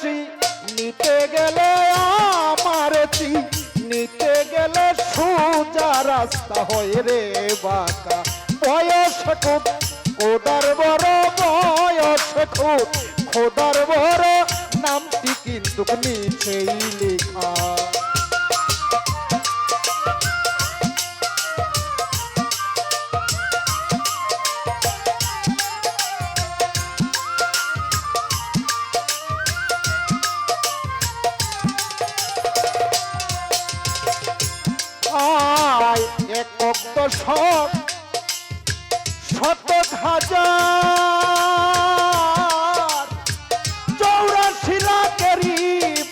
চি নিতে গেলে আমারেছি নিতে গেলে সোজা রাস্তা হয় রে বাঁকা। বয়স খুব, খোদার বড় বয়স খুব, খোদার বড় নামটি কিন্তু নিচেই লেখা। একক শত হাজার। চৌরাশি লাখেরই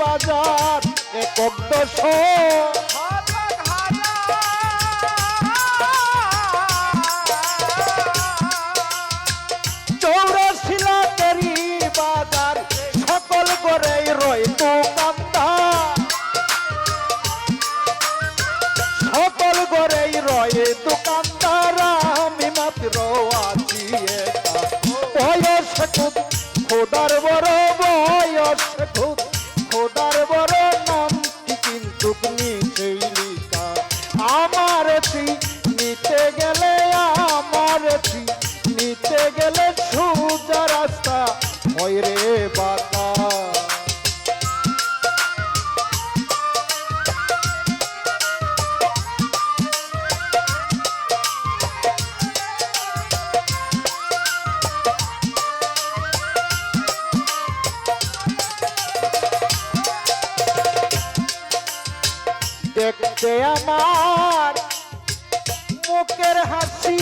বাজার একক দশক। খোদার দেখতে আমার মুখের হাসি।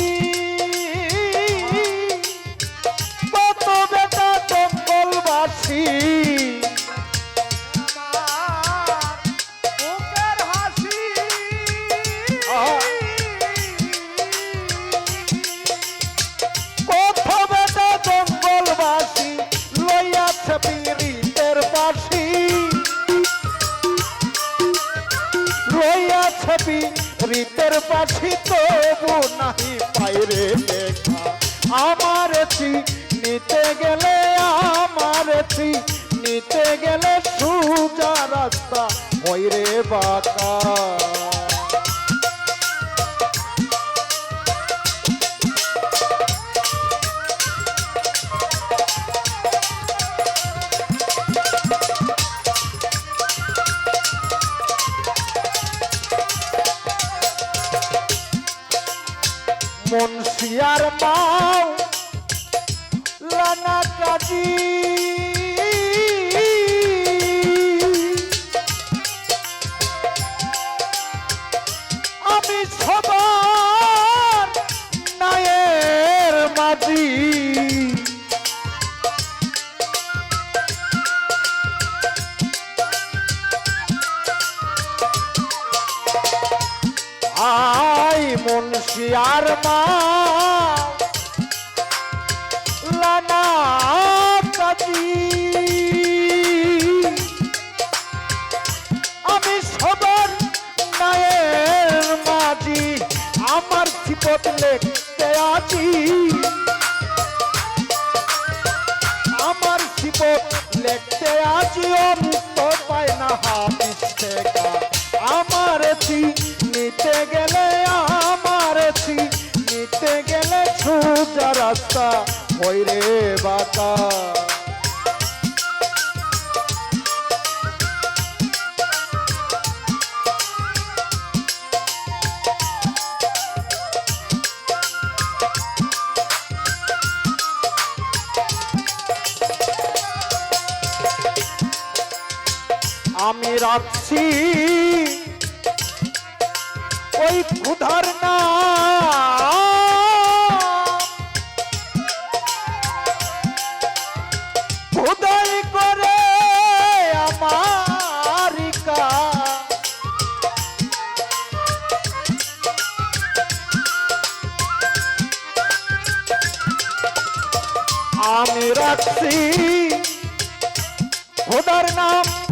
পীড়িতের পাখি তবু নাহি পাইরে দেখা আমার নিতে গেলে, আমার নিতে গেলে সুজা রাস্তা ওইরে বাঁকা। মুন্সিয়ার মাও লানা কাজী। মুন্সিয়ার মা। লানা কাজী আমি সবার নায়ের মাঝি, আমার সিপত লেখতে আছি। আমার সিপত লেখতে আছি অন্ত পায় না হাফিস থেকে আমার নিতে গেলে আমার নিতে গেলে সোজা রাস্তা রে বাতা রাখছি। ওই ক্ষুধার না। আমি রাখছি। খোদার নাম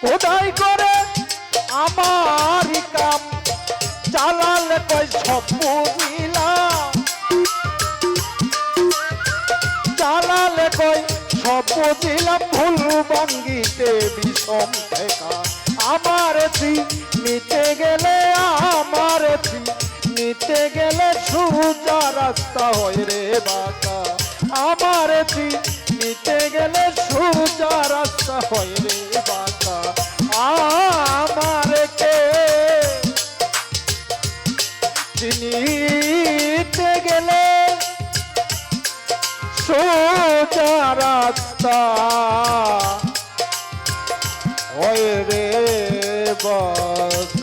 খোদাই করে আমার কাম, চালালে কই সব বুঝিলাম চালালে কই সব ভঙ্গিতে বিষম ঠেকা। আমার নিতে গেলে, আমার নিতে গেলে সোজা রাস্তা হয় রে বাঁকা। আমার নিতে গেলে সোজা রাস্তা হয় রে চিনিতে গেলে সোজা রাস্তা। ওই রে বাঁকা